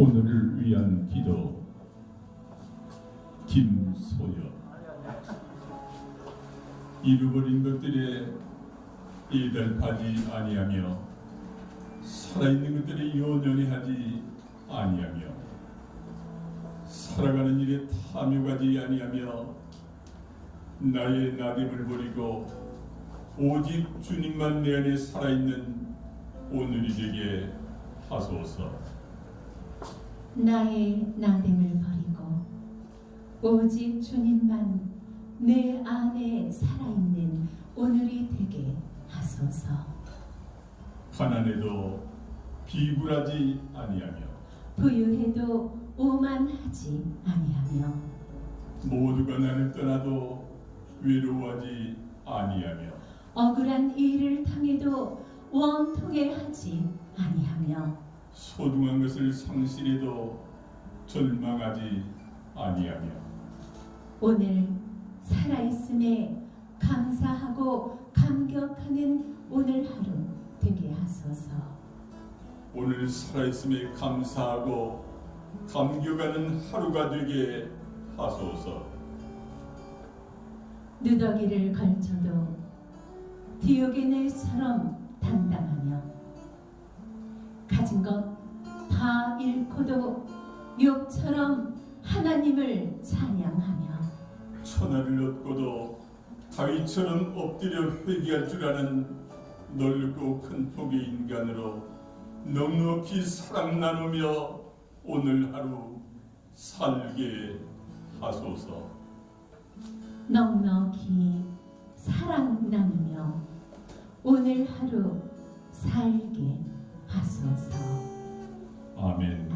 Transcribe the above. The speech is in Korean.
오늘을 위한 기도 김소연 잃어버린 것들에 이달하지 아니하며 살아있는 것들에 연연히 하지 아니하며 살아가는 일에 탐욕하지 아니하며 나의 나됨을 버리고 오직 주님만 내 안에 살아있는 오늘이 되게 하소서. 나의 나됨을 버리고 오직 주님만 내 안에 살아있는 오늘이 되게 하소서. 가난해도 비굴하지 아니하며 부유해도 오만하지 아니하며 모두가 나를 떠나도 외로워하지 아니하며 억울한 일을 당해도 원통해 하지 아니하며 소중한 것을 상실해도 절망하지 아니하며 오늘 살아있음에 감사하고 감격하는 오늘 하루 되게 하소서. 오늘 살아있음에 감사하고 감격하는 하루가 되게 하소서. 누더기를 걸쳐도 디오게네스처럼 당당하며 가진 것 다 잃고도 욕처럼 하나님을 찬양하며 천하를 얻고도 다윗처럼 엎드려 회개할 줄 아는 넓고 큰 폭의 인간으로 넉넉히 사랑 나누며 오늘 하루 살게 하소서. 넉넉히 사랑 나누며 오늘 하루 살게 하소서. 아멘.